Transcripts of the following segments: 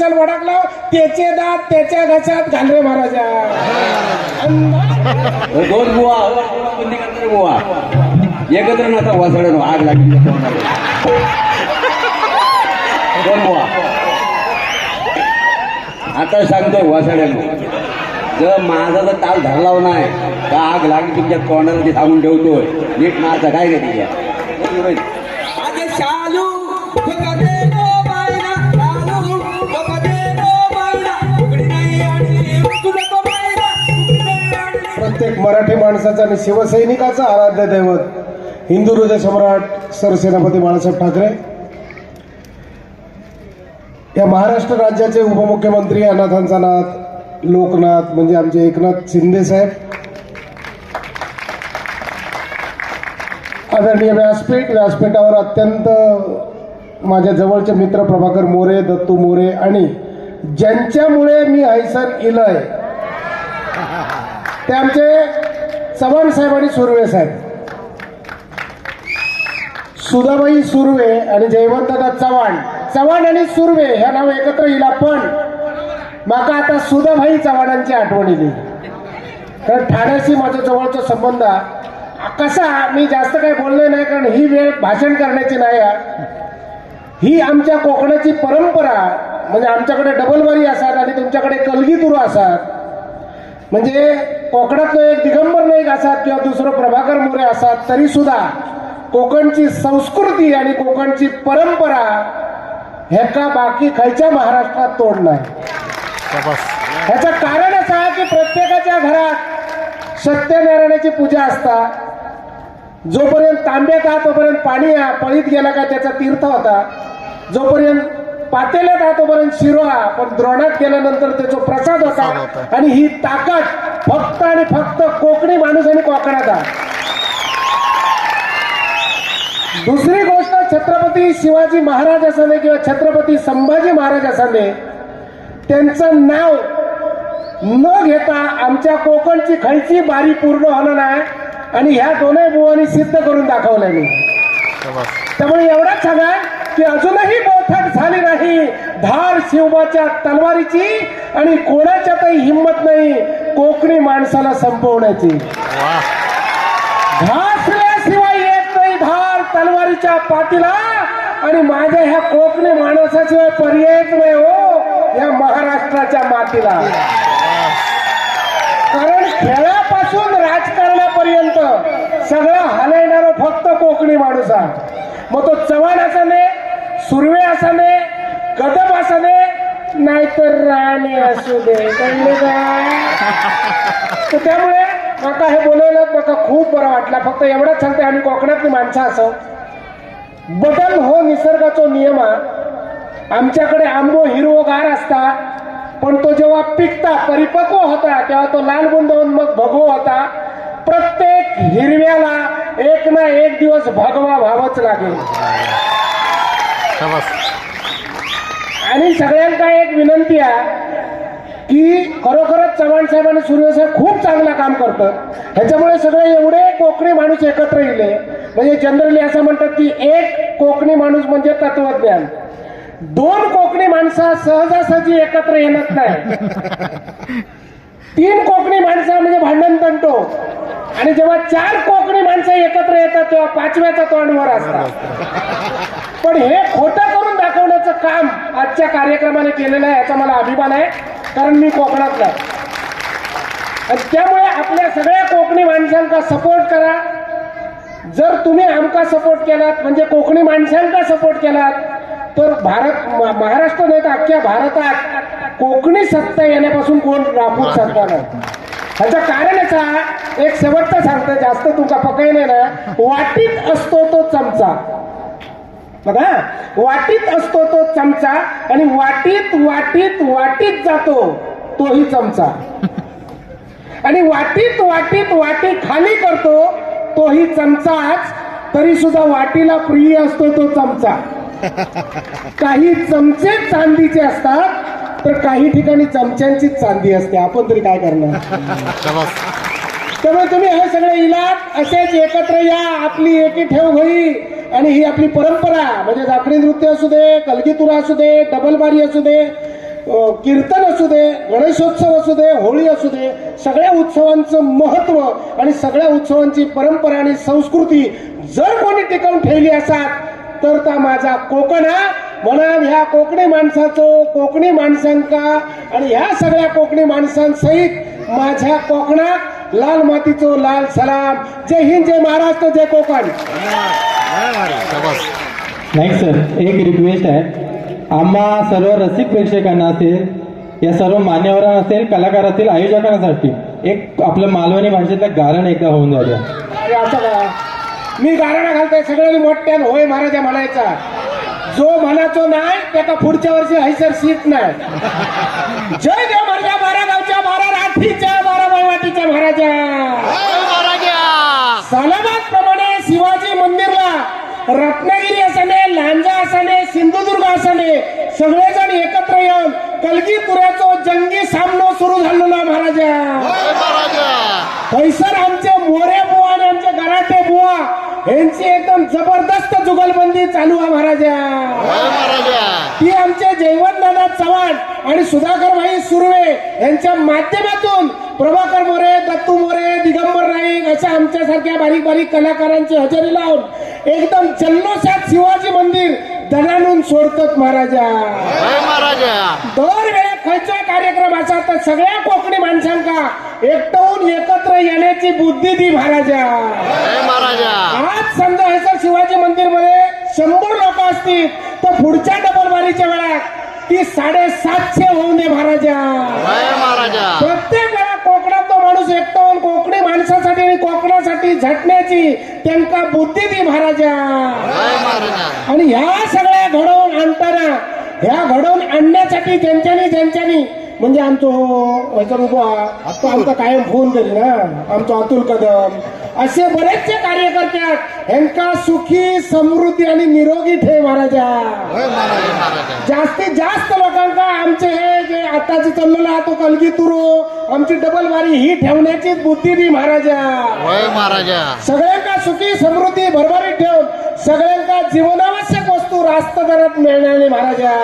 कशाला भडकला त्याचे दात त्याच्या घशात घाल रे महाराजा. हो, दोन बुवा कोणती करणार बुवा? एकत्र नव्हता वासड्यानं आग लागली. दोन बुवा. आता सांगतोय वासड्यानं जर माझा जर ताल धरला नाही तर आग लागली तुमच्या तोंडाला ते सांगून ठेवतोय. नीट माझा काय गे तिच्या आगे मराठी माणसाचा आणि शिवसैनिकाचा आराध्य दैवत हिंदू हृदय सम्राट सरसेनापती बाळासाहेब ठाकरे. या महाराष्ट्र राज्याचे उपमुख्यमंत्री अनाथांचा नाथ लोकनाथ म्हणजे आमचे एकनाथ शिंदे साहेब. आदरणीय व्यासपीठ व्यासपीठावर अत्यंत माझ्या जवळचे मित्र प्रभाकर मोरे दत्तू मोरे आणि ज्यांच्यामुळे मी हैसन इलय ते आमचे चव्हाण साहेब आणि सुर्वे साहेब. सुधाबाई सुर्वे आणि जयवंतदा चव्हाण. चव्हाण आणि सुर्वे ह्या नाव एकत्र येईल पण माका आता सुधाबाई चव्हाणांची आठवण येईल कारण ठाण्याशी माझ्या जवळचा संबंध आहे. कसा मी जास्त काही बोलले नाही कारण ही वेळ भाषण करण्याची नाही ही. आमच्या कोकणाची परंपरा म्हणजे आमच्याकडे डबलबारी असतात आणि तुमच्याकडे कलगीतुरू असतात. म्हणजे कोकणातलं एक दिगंबर नाईक असतात किंवा दुसरं प्रभाकर मोरे असतात तरी सुद्धा कोकणची संस्कृती आणि कोकणची परंपरा ह्याका बाकी खयच्या महाराष्ट्रात तोड नाही. ह्याचं कारण असं आहे की प्रत्येकाच्या घरात सत्यनारायणाची पूजा असता. जोपर्यंत तांब्यात हा तोपर्यंत पाणी हा पळीत गेला का त्याचा तीर्थ होता. जोपर्यंत पातेल्यात हा तोपर्यंत शिरो हा पण द्रोणात गेल्यानंतर त्याचा प्रसाद होता आणि ही ताकद फक्त आणि फक्त कोकणी माणूस आणि कोकणात दुसरी गोष्ट छत्रपती शिवाजी महाराज असणे किंवा छत्रपती संभाजी महाराज असणे त्यांचं नाव न घेता आमच्या कोकणची खयची बारी पूर्ण होणार नाही आणि ह्या दोन्ही बुवांनी सिद्ध करून दाखवलं मी. त्यामुळे एवढंच सांगा की अजूनही बैठक झाली नाही. धार शिवबाच्या तलवारीची आणि कोणाच्यातही हिंमत नाही कोकणी माणसाला संपवण्याची. घासल्याशिवाय येत नाही धार तलवारीच्या पाठीला आणि माझ्या ह्या कोकणी माणसाशिवाय पर्यायच नाही हो या महाराष्ट्राच्या मातीला. कारण खेळापासून राजकारणापर्यंत सगळं हलवणारा फक्त कोकणी माणूस आहे. मग तो चव्हाण नाही सुर्वे असणे कदम असणे नाहीतर राणे असू दे. कळले का तर त्यामुळे माका हे बोलवलं माका खूप बरं वाटलं. फक्त एवढंच सांगते आम्ही कोकणातली माणसं असो. बदल हो निसर्गाचा नियम आमच्याकडे आंबो हिरवोगार असता पण तो जेव्हा पिकता परिपक्व होता तेव्हा तो लाल बुंद मग भगव होता. प्रत्येक हिरव्याला एक ना एक दिवस भगवा व्हावंच लागेल. आणि सगळ्यांना एक विनंती आहे की खरोखरच चव्हाण साहेब आणि सूर्यसाहेब खूप चांगलं काम करतात ह्याच्यामुळे सगळे एवढे कोकणी माणूस एकत्र येले. म्हणजे जनरली असं म्हणतात की एक कोकणी माणूस म्हणजे तत्वज्ञान. दोन कोकणी माणसं सहजासहजी एकत्र येणार नाही. तीन कोकणी माणसं म्हणजे भांडण तंटो. आणि जेव्हा चार कोकणी माणसं एकत्र येतात तेव्हा पाचव्याचा तोंडवर असतात. पण हे खोटं करून दाखवण्याचं काम आजच्या कार्यक्रमाने केलेलं आहे याचा मला अभिमान आहे कारण मी कोकणातला. आणि त्यामुळे आपल्या सगळ्या कोकणी माणसांचा सपोर्ट करा. जर तुम्ही आमका सपोर्ट केलात म्हणजे कोकणी माणसांचा सपोर्ट केलात तर भारत महाराष्ट्र नाही तर अख्ख्या भारतात कोकणी सत्ता येण्यापासून कोण राखून शकता नाही ह्याचं कारणच हा एक शेवटचं सांगतो जास्त तुमचा पकाय नाही ना वाटीत असतो तो चमचा. बघा वाटीत असतो तो चमचा आणि वाटीत वाटीत वाटीत जातो तोही चमचा. आणि वाटीत वाटीत वाटी खाली करतो तोही चमचाच तरी सुद्धा वाटीला प्रिय असतो तो चमचा. काही चमचे चांदीचे असतात तर काही ठिकाणी चमच्यांचीच चांदी असते. आपण तरी काय करणार? त्यामुळे तुम्ही हे सगळे इलाज असेच एकत्र या आपली एकी ठेव होई आणि ही आपली परंपरा म्हणजे झाकडी नृत्य असू दे कलगीतुरा असू दे डबलबारी असू दे कीर्तन असू दे गणेशोत्सव असू दे होळी असू दे सगळ्या उत्सवांचं महत्त्व आणि सगळ्या उत्सवांची परंपरा आणि संस्कृती जर कोणी टिकवून ठेवली असात तर त्या माझा कोकण. हा म्हणून ह्या कोकणी माणसाचो कोकणी माणसांका आणि ह्या सगळ्या कोकणी माणसांसहित माझ्या कोकणात लाल मातीचो लाल सलाम. जय हिंद जय महाराष्ट्र जय कोकण. नाही सर एक रिक्वेस्ट आहे. आम्हा सर्व रसिक प्रेक्षकांना असेल या सर्व मान्यवरांना असेल कलाकारातील आयोजकांसाठी एक आपलं मालवणी भाषेतलं गारण एकदा होऊन जाऊ द्या. अरे असं का? मी गारणा घालतोय सगळ्यांनी मोठ्यान होय महाराजा म्हणायचा. जो म्हणाचो नाही त्याका पुढच्या वर्षी हैसर सीट नाही. जय देव महाराजा बारा गावच्या बारा राठीच्या बारा बायवाटीच्या महाराजा. रत्नागिरी असणे लांजा असणे सिंधुदुर्ग असणे सगळेजण एकत्र येऊन कलगी तुऱ्याचो जंगी सामनो सुरू झालेला महाराजा. थैसर आमचे मोरे बुवा आणि आमचे गराटे बुवा यांची एकदम जबरदस्त जुगलबंदी चालू आहे महाराजा. ती आमचे जयवंतदादा चव्हाण आणि सुधाकर भाई सुर्वे यांच्या माध्यमातून प्रभाकर मोरे दत्तू मोरे दिगंबर नाईक अशा आमच्यासारख्या बारीक बारीक कलाकारांची हजेरी लावून एकदम जल्लोषात शिवाजी मंदिर दणानून सोडतात महाराजा. दर वेळेला खंयचोय कार्यक्रम असा तर सगळ्या कोकणी माणसांका एकटवून एकत्र येण्याची बुद्धी दी महाराजा. आज समजा हे सर शिवाजी मंदिरमध्ये शंभर लोक असतील तर पुढच्या डबल बारीच्या वेळात ती साडेसातशे होऊन दे महाराजा. प्रत्येक वेळा कोकणात तो माणूस एकटा होऊन कोकणी माणसासाठी आणि कोकणासाठी झटण्याची त्यांना बुद्धी दी महाराजा. आणि ह्या सगळ्या घडवून आणताना ह्या घडवून आणण्यासाठी ज्यांच्यानी ज्यांच्यानी म्हणजे आमचो ह्याच्यावर उभा तो आमचा कायम फोन करी ना. आमचा अतुल कदम. असे बरेचसे कार्यकर्ते आहेत. ह्यांका सुखी समृद्धी आणि निरोगी ठेव महाराजा. जास्तीत जास्त लोकांका आमचे हे आताचे चाललेलं तो कलगी तुरो. आमची डबल वारी ही ठेवण्याची बुद्धी दी महाराजा. सगळ्यांका सुखी समृद्धी भरभरीत ठेवून सगळ्यांका जीवनावश्यक वस्तू रास्त दरात मिळणारे महाराजा.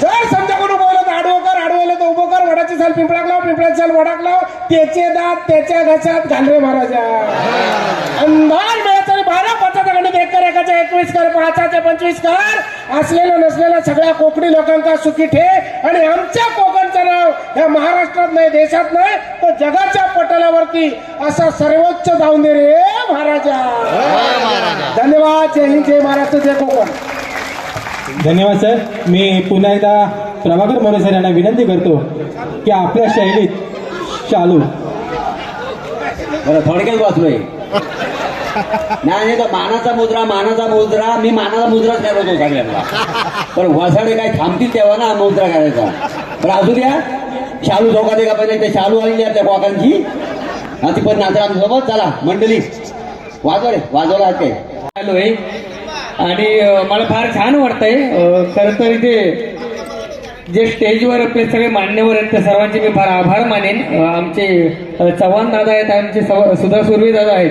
जर समजा कोणी बोलत आडवं कर आडवलं तर उभं कर वडाची साल पिंपळाक लाव पिंपळाची साल वडाक लाव त्याचे दात त्याच्या घशात घाल रे महाराजा. अंधार मिळायचं बारा पाचाचा गणित एक कर एकाचा एकवीस कर पाचाचे पंचवीस कर. असलेलं नसलेल्या सगळ्या कोकणी लोकांका सुखी ठे. आणि आमच्या कोकणचं नाव ह्या महाराष्ट्रात नाही देशात नाही तर जगाच्या पटलावरती असं सर्वोच्च जाऊन दे रे महाराजा. धन्यवाद. जय हिंद जय महाराष्ट्र जय कोकण. धन्यवाद सर. मी पुन्हा एकदा प्रभाकर मोरे सर यांना विनंती करतो की आपल्या शैलीत चालू. थोडक्यात वाचलोय. नाही नाही तर मानाचा मुद्रा मानाचा मुद्रा. मी मानाचा मुद्राच करत होतो सगळ्यांना पण वसाडे काय थांबतील तेव्हा ना मुद्रा करायचा. पण असू द्या शालू चौका दे का पहिले? ते शालू आलेली त्या कॉकांची. हा ती पण नाचरा सोबत चला मंडळी. वाजवा रे वाजवला आज काय? आहे. आणि मला फार छान वाटतंय. खरं तर इथे जे स्टेजवर आपले सगळे मान्यवर आहेत त्या सर्वांचे मी फार आभार मानेन. आमचे चव्हाण दादा आहेत आमचे सव- सुधा सुर्वे दादा आहेत.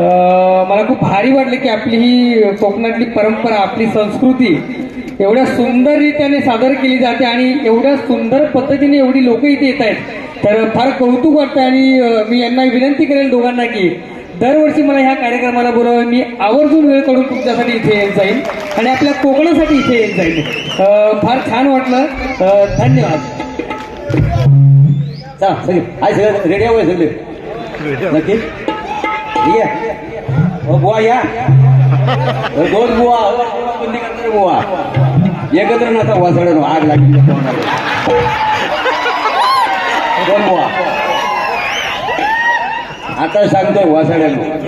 मला खूप भारी वाटलं की आपली ही कोकणातली परंपरा आपली संस्कृती एवढ्या सुंदररीत्याने सादर केली जाते आणि एवढ्या सुंदर पद्धतीने एवढी लोक इथे येत आहेत. तर फार कौतुक वाटतं आणि मी यांना विनंती करेल दोघांना की दरवर्षी मला ह्या कार्यक्रमाला बोलावं. मी आवर्जून वेळ काढून तुमच्यासाठी इथे येत जाईल आणि आपल्या कोकणासाठी इथे येत जाईल फार छान वाटलं. धन्यवाद. सगळे. हाय सगळे. रेडी आहे सगळे? नक्की? ये आहे बुवा या दोन बुवा बंदी करता बुवा एकत्र नसा वासड्यानं आग लागली दोन बुवा आता सांगतोय वासाड्यानं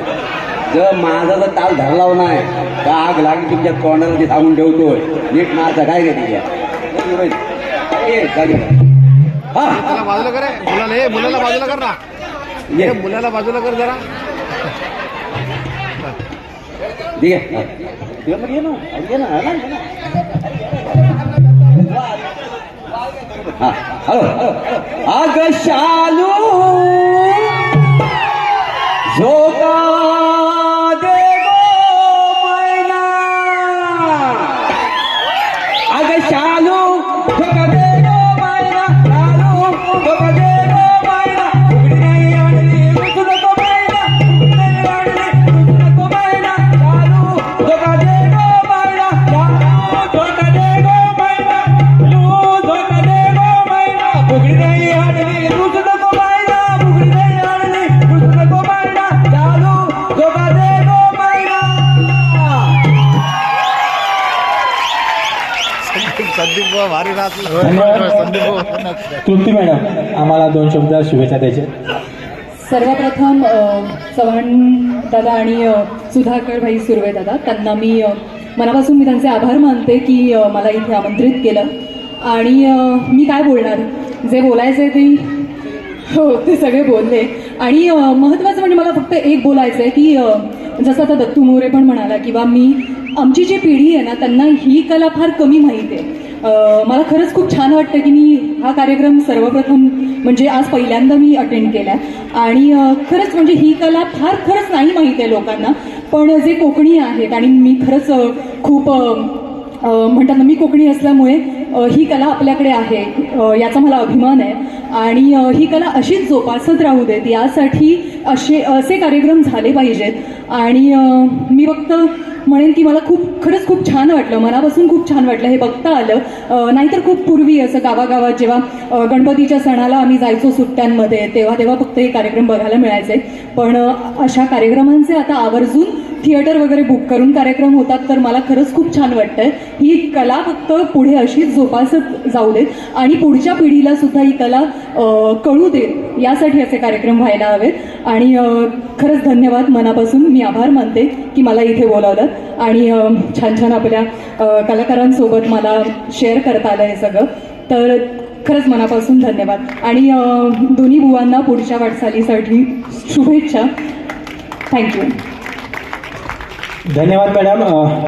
जर माझा जर ताल धरला नाही का आग लागली तुमच्या तोंडाला ते सांगून ठेवतोय नीट मारता काय का तिच्या ये जागी हा मुलाला बाजूला कर रे. मुलाला हे मुलाला बाजूला कर ना ये मुलाला बाजूला कर जरा ठीक आहे. हा. ये मग ये ना. ये ना. हा ना, ये ना. हा. हॅलो हॅलो अग शालू. झोका. तृप्ती मॅडम आम्हाला दोन शब्द शुभेच्छा द्यायचे. सर्वप्रथम चव्हाण दादा आणि सुधाकर भाई सुर्वे दादा त्यांना मी मनापासून मी त्यांचे आभार मानते की मला इथे आमंत्रित केलं. आणि मी काय बोलणार? जे बोलायचं आहे ते हो ते सगळे बोलले. आणि महत्त्वाचं म्हणजे मला फक्त एक बोलायचं आहे की जसं आता दत्तू मोरे पण म्हणाला किंवा मी आमची जी पिढी आहे ना त्यांना ही कला फार कमी माहीत आहे. मला खरंच खूप छान वाटतं की मी हा कार्यक्रम सर्वप्रथम म्हणजे आज पहिल्यांदा मी अटेंड केला आणि खरंच म्हणजे ही कला फार खरंच नाही माहीत आहे लोकांना पण जे कोकणी आहेत आणि मी खरंच खूप म्हणतात ना मी कोकणी असल्यामुळे ही कला आपल्याकडे आहे याचा मला अभिमान आहे. आणि ही कला अशीच जोपासत राहू देत यासाठी असे असे कार्यक्रम झाले पाहिजेत. आणि मी फक्त म्हणेन की मला खूप खरंच खूप छान वाटलं. मनापासून खूप छान वाटलं. हे बघता आलं. नाहीतर खूप पूर्वी असं गावागावात जेव्हा गणपतीच्या सणाला आम्ही जायचो सुट्ट्यांमध्ये तेव्हा तेव्हा फक्त हे कार्यक्रम बघायला मिळायचे. पण अशा कार्यक्रमांचे आता आवर्जून थिएटर वगैरे बुक करून कार्यक्रम होतात तर मला खरंच खूप छान वाटतंय. ही कला फक्त पुढे अशीच जोपासत जाऊ देत आणि पुढच्या पिढीला सुद्धा ही कला कळू देत यासाठी असे कार्यक्रम व्हायला हवेत. आणि खरंच धन्यवाद. मनापासून मी आभार मानते की मला इथे बोलावलं आणि छान छान आपल्या कलाकारांसोबत मला शेअर करता आलं हे सगळं. तर खरंच मनापासून धन्यवाद. आणि दोन्ही बुवांना पुढच्या वाटचालीसाठी शुभेच्छा. थँक्यू धन्यवाद मॅडम अ,